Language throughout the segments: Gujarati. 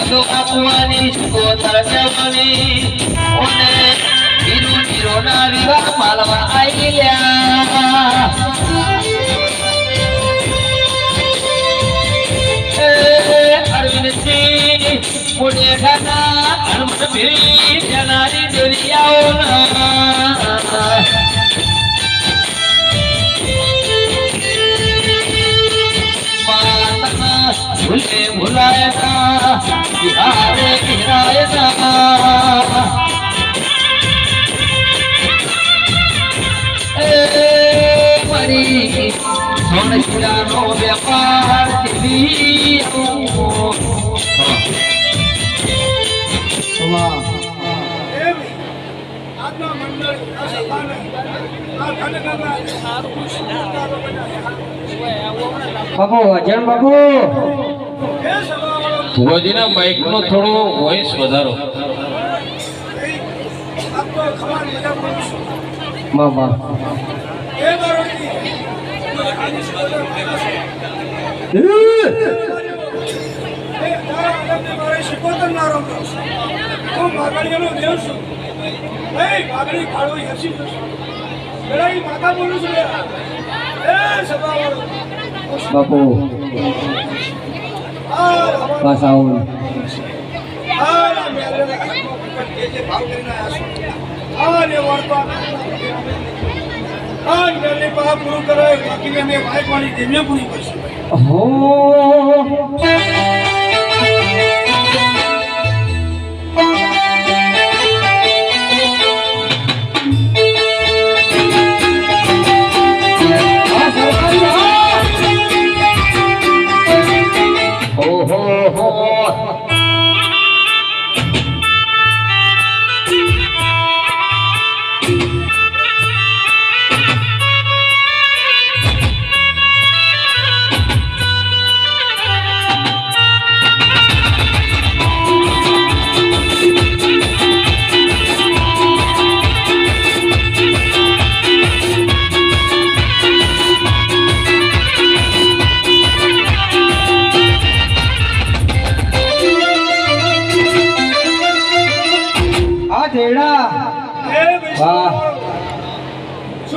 બધો આપવાની સુકોતર જવાની. ઓને હીરો હીરો ના વિવાહ માલવા આવી લ્યા અરવિંદસિંહ પુણ્ય ખાના હનુમત ભીરી જનારી દરિયાઓના બિહારે બિહાયતા એ મારી દેવી એવી આજના મંડળ ભુવાજીના માઇકનો થોડો વોઇસ વધારો. બાપા. એ બારોડી આની સભાને એ તારા આનંદને મારે શીખવતર ના રમતો હું ભાગડીયાનો દેવ છું એ ભાગડી કાળો હસી પેલા ઈ માતા બોલું છું લે. એ સભાવાળો બાપુ આ બસ આવું આ મેળાના હાથમાં જે જે ભાવ કરીને આવ્યા છો. આ ને વાર્તા. આ મેળની પાસે પૂરું કરે બાકી અમે વાયકવાની ધીમે પૂરી કરશું હો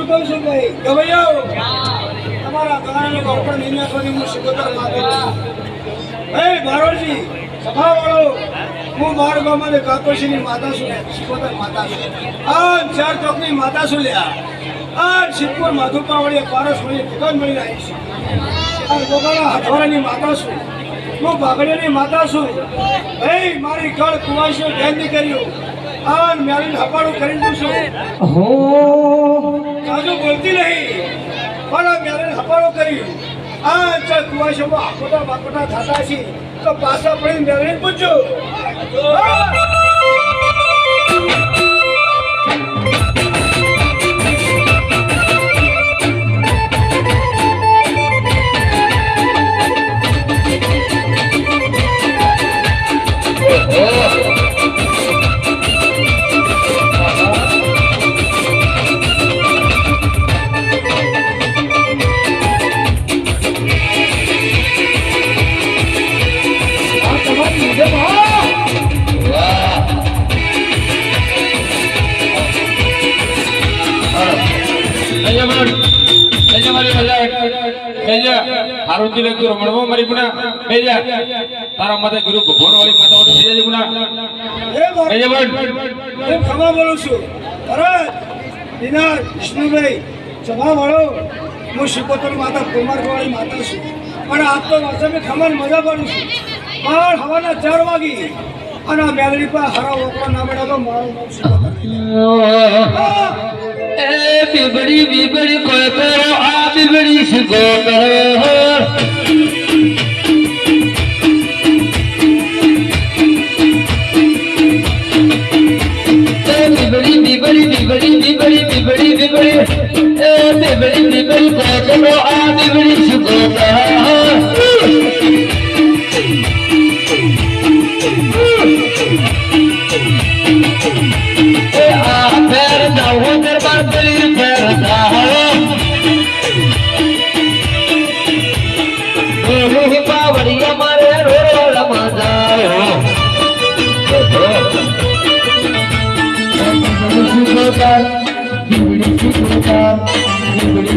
છું ભાઈ ગવૈયાઓ તમારા ઘણાને પણ નિર્ણય સુધી હું શિકોતર માંગુ છું હે બારોજી સભાવાળો હું માર ગામમાં કાકોશીની માતા છું શિકોતર માતા છું આ ચાર ચોકની માતા છું લ્યા આ સિદ્ધપુર માધુપાવળી પારસ દુકાન મળી આવી છું આ ગોગાળા હથવારાની માતા છું હું બાગડીની માતા છું ભાઈ મારી કળ કુવાશીઓ ધ્યાન કર્યું આ મેળીને હપાડું કરી દઉં છું કાજુ બોલતી નહીં પણ મેરે હપાળો કર્યું આ કુવા કુવાશોમાં આકોટા બાકોટા થતા છે. તો પાછા પડી મેરે પૂછજો. તારા માથે ગુરુ ભગવાન વાળી માતા હોય લઈ ગુના ખમા બોલું છું તરત દિના વિષ્ણુભાઈ વાળો હું શિકોતર માતા કુમારવાળી માતા છું પણ આપ તો વર્ષે મેં ખમાન મજા પાડું છું પણ હવાના ચાર વાગી અને મેલડી પર હરા ઓપરા ના તો મારું નામ એ બીબડી બીબડી કોઈ કરો, આ બીબડી શીખો, કરો બીબડી બીબડી બીબડી બીબડી બીબડી બીબડી બીબડી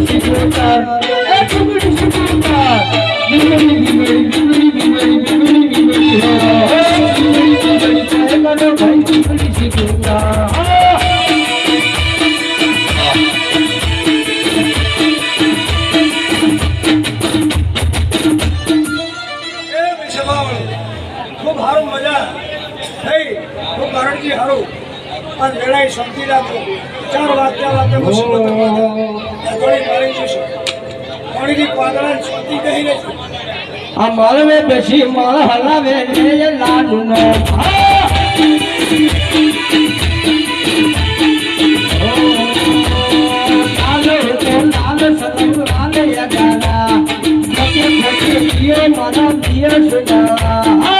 શીખો તાર બીબડી શીખો ચાર વાગ્યા વાગે મુસીબત થોડી મારી જશે થોડીની પાદળા શાંતિ કહી રહેશે આ માલવે બેસી માળ હલાવે ને લાડુ નો ભગના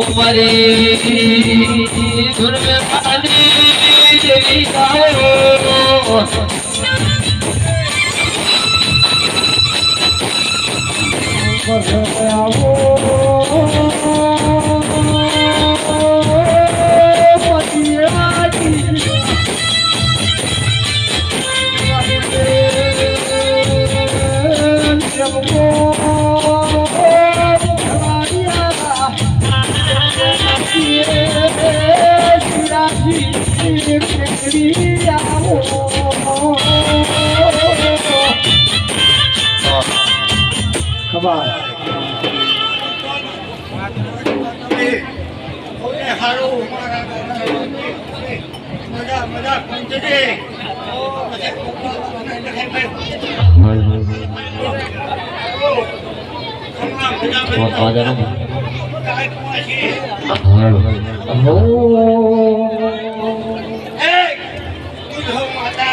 ઉમરી ગુરમે પાણી દેવી આવો.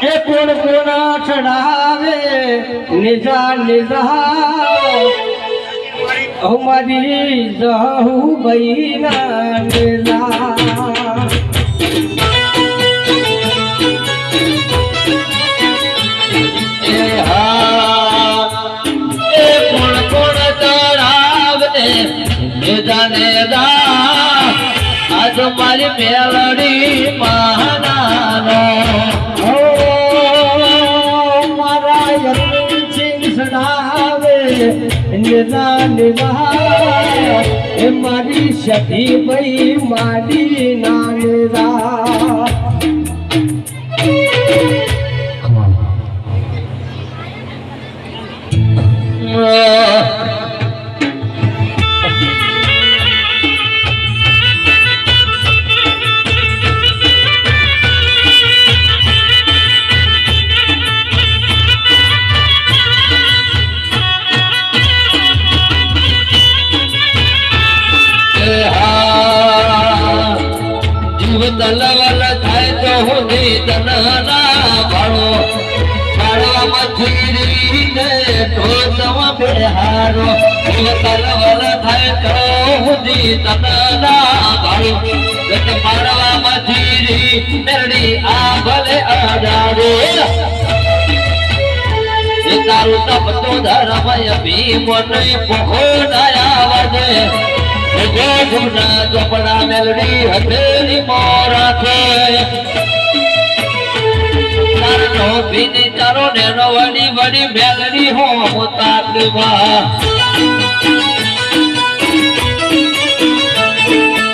એ કોણ કોણ ચડાવે નિજા નિજા અમારી જહુ બૈના આજ મારી મેલડી મહાનાનો મારા સિંહ સડાવે. मारी छठी पई मारी नान થીરીને ઢોસમાં બેહારો. જીવ તલવલ થાય તો હુંદી તનના ભાઈ ગત મારવામાં થીરી નરડી આ ભલે અડાડે તારું તપ તો ધર્મય ભીમ નહીં પોખો દયા વધે જો ગુના ચોપડા મેલડી હથેલી મોરાખે તારનો ભીની તારો નેનો વડી વડી મેલડી હો મુતાકવા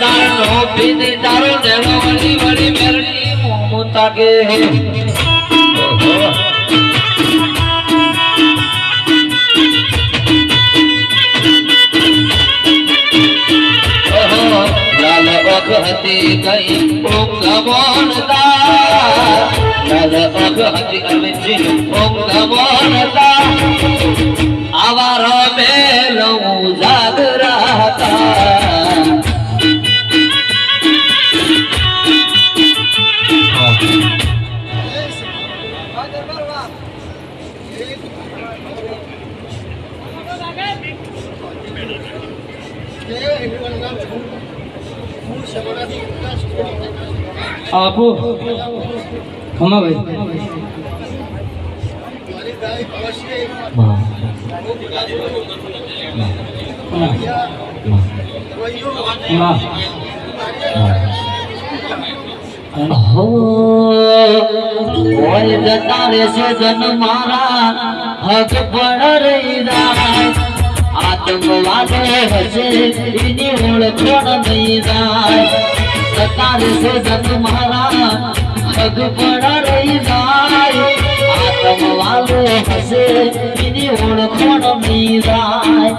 તારનો ભીની તારો નેનો વડી વડી મેલડી હો મુતાકે ઓહો. হতে গই ও কবন দল অগহতি আমচি ও কবন আবার মেলো জাগরা Thank you. આપો ખમા ભાઈ તારે ઓય જતા રહેશે જન મારા હક પણ રહી જાય સતારે સે સત મારા, પગ પડા રહી જાય. આતમ વાલો હસે એની ઓળખણ નહીં જાય.